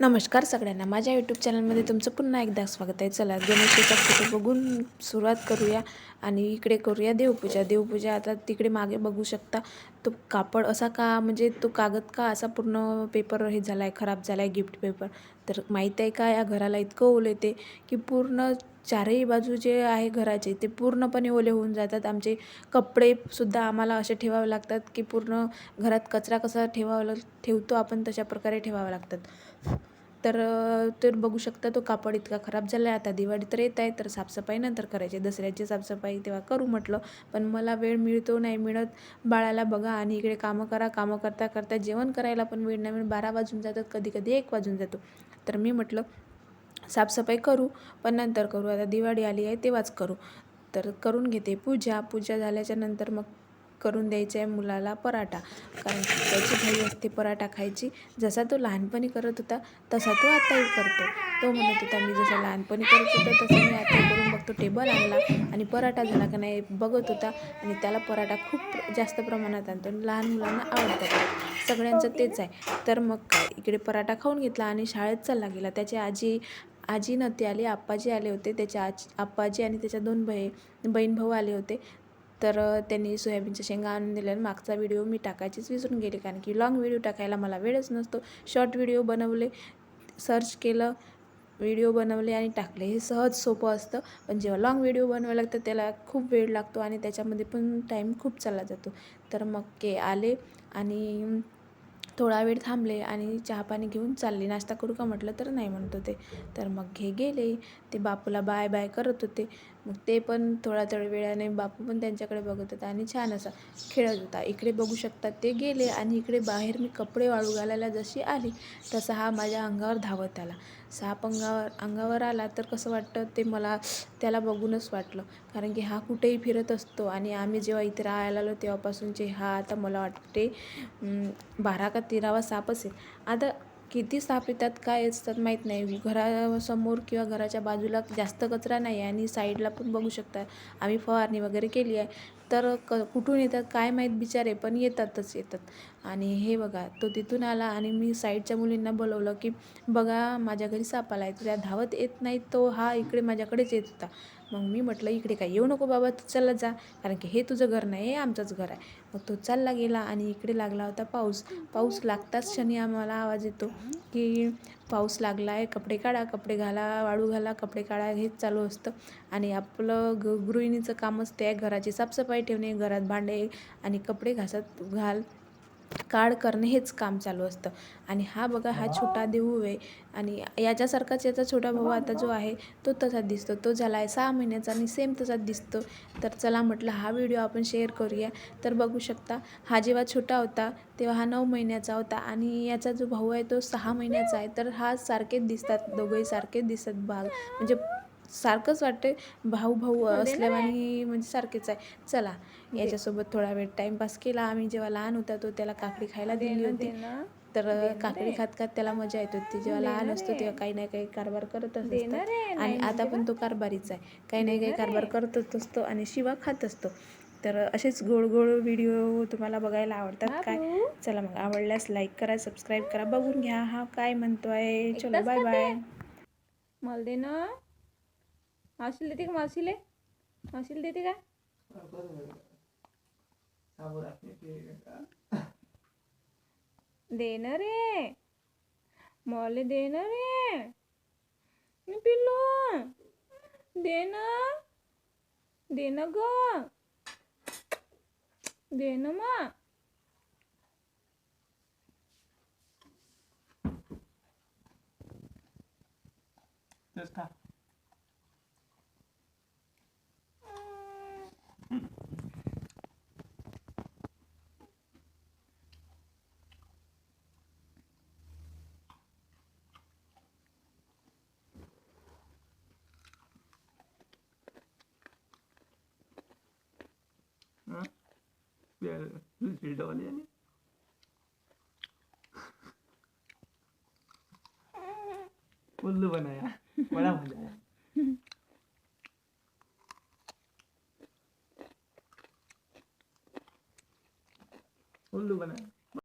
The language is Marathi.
नमस्कार सगळ्यांना. माझ्या यूट्यूब चॅनलमध्ये तुमचं पुन्हा एकदा स्वागत आहे. चला गणेशाचा फोटो बघून सुरुवात करूया आणि इकडे करूया देवपूजा. देवपूजा आता तिकडे मागे बघू शकता. तो कापड असा का म्हणजे तो कागद का असा पूर्ण पेपर हे झाला आहे खराब झाला आहे गिफ्ट पेपर? तर माहीत आहे का या घराला इतकं ओलं येते की पूर्ण चारही बाजू जे आहे घराचे ते पूर्णपणे ओले होऊन जातात. आमचे कपडेसुद्धा आम्हाला असे ठेवावे लागतात की पूर्ण घरात कचरा कसा ठेवावा लाग ठेवतो आपण तशा प्रकारे ठेवावा लागतात. तर तर बघू शकता तो कापड इतका खराब झाला आहे आता दिवाळी तर येत आहे तर साफसफाई नंतर करायची. दसऱ्याची साफसफाई तेव्हा करू म्हटलं. पण मला वेळ मिळतो नाही मिळत. बाळाला बघा आणि इकडे कामं करा कामं करता करता जेवण करायला पण वेळ नाही मिळत. बारा वाजून जातात कधी कधी एक वाजून जातो. तर मी म्हटलं साफसफाई करू पण नंतर करू. आता दिवाळी आली आहे तेव्हाच करू. तर करून घेते. पूजा पूजा झाल्याच्यानंतर मग करून द्यायचं आहे मुलाला पराठा. कारण की त्याची घाई असते पराठा खायची. जसा तो लहानपणी करत होता तसा तो आताही करतो. तो म्हणत होता मी जसा लहानपणी करत होतो तसं मी आता करून बघतो. टेबल आणला आणि पराठा झाला का नाही बघत होता आणि त्याला पराठा खूप जास्त प्रमाणात आणतो आणि लहान मुलांना आवडतात. सगळ्यांचं तेच आहे. तर मग काय? इकडे पराठा खाऊन घेतला आणि शाळेत चालला गेला. त्याची आजी आजी नव्हती आली आप्पाजी आले होते. त्याच्या आज आप्पाजी आणि त्याच्या दोन बही बहीण भाऊ आले होते. तर त्यांनी सोयाबीनच्या शेंगा आणून दिल्या आणि मागचा व्हिडिओ मी टाकायचीच विसरून गेले कारण की लॉंग व्हिडिओ टाकायला मला वेळच नसतो. शॉर्ट व्हिडिओ बनवले सर्च केलं व्हिडिओ बनवले आणि टाकले. हे सहज सोपं असतं. पण जेव्हा लॉंग व्हिडिओ बनवायला लागतं त्याला खूप वेळ लागतो आणि त्याच्यामध्ये पण टाईम खूप चालला जातो. तर मग के आले आणि थोडा वेळ थांबले आणि चहापाणी घेऊन चालले. नाश्ता करू का म्हटलं तर नाही म्हणत होते. तर मग घे गेले. ते बापूला बाय बाय करत होते. मग ते पण थोडा थोड्या वेळाने बापू पण त्यांच्याकडे बघत होता आणि छान असा खेळत होता. इकडे बघू शकतात ते गेले आणि इकडे बाहेर मी कपडे वाळू घालायला जशी आली तसा हा माझ्या अंगावर धावत आला. साप अंगावर अंगावर आला तर कसं वाटतं ते मला त्याला बघूनच वाटलं. कारण की हा कुठेही फिरत असतो आणि आम्ही जेव्हा इथे राहायला आलो तेव्हापासूनचे हा आता मला वाटते बारा का तेरावा साप असेल आता किती साप येतात काय असतात माहीत नाही. घरासमोर किंवा घराच्या बाजूला जास्त कचरा नाही आहे आणि साईडला पण बघू शकता. आम्ही फवारणी वगैरे केली आहे. तर क कुठून येतात काय माहीत बिचारे पण येतातच येतात. आणि हे बघा तो तिथून आला आणि मी साईडच्या मुलींना बोलवलं की बघा माझ्या घरी साप आला आहे त्या धावत येत नाही तो हा इकडे माझ्याकडेच येत होता. मग मी म्हटलं इकडे काय येऊ नको बाबा तू चला जा कारण की हे तुझं घर नाही हे आमचंच घर आहे. मग तो चालला गेला आणि इकडे लागला होता पाऊस. पाऊस लागताच क्षणी आम्हाला आवाज येतो की पाऊस लागला आहे कपडे काढा कपडे घाला वाळू घाला कपडे काढा हेच चालू असतं. आणि आपलं ग गृहिणीचं कामच ते आहे घराची साफसफाई ठेवणे घरात भांडे आणि कपडे घासत घाल काढ करणे हेच काम चालू असतं. आणि हा बघा हा छोटा देऊ आहे आणि याच्यासारखाच याचा छोटा भाऊ आता जो आहे तो तसाच दिसतो. तो झाला आहे सहा महिन्याचा आणि सेम तसाच दिसतो. तर चला म्हटलं हा व्हिडिओ आपण शेअर करूया. तर बघू शकता हा जेव्हा छोटा होता तेव्हा हा नऊ महिन्याचा होता. आणि याचा जो भाऊ आहे तो सहा महिन्याचा आहे. तर हा सारखेच दिसतात दोघंही सारखेच दिसत भाग म्हणजे सारखंच वाटते भाऊ भाऊ असल्यावानी म्हणजे सारखेच आहे. चला याच्यासोबत थोडा वेळ टाईमपास केला. आम्ही जेव्हा लहान होता तो त्याला काकडी खायला दिली होती. तर काकडी खात खात त्याला मजा येत होती. जेव्हा लहान असतो तेव्हा काही ना काही कारभार करतच असतो. आणि आता पण तो कारभारीच आहे. काही ना काही कारभार करतच असतो आणि शिवा खात असतो. तर असेच गोड गोड व्हिडिओ तुम्हाला बघायला आवडतात काय? चला मग आवडल्यास लाईक करा सबस्क्राईब करा. बघून घ्या. हा काय म्हणतोय? चलो बाय बाय मला दे ना. मावशीला देते का मावशीले मावशीला देते का दे ना रे मला दे ना रे मी पिल्लू दे ना दे ना ग दे ना मा तेच का चिडवली आणि उल्लू बनाया बड़ा मजा आया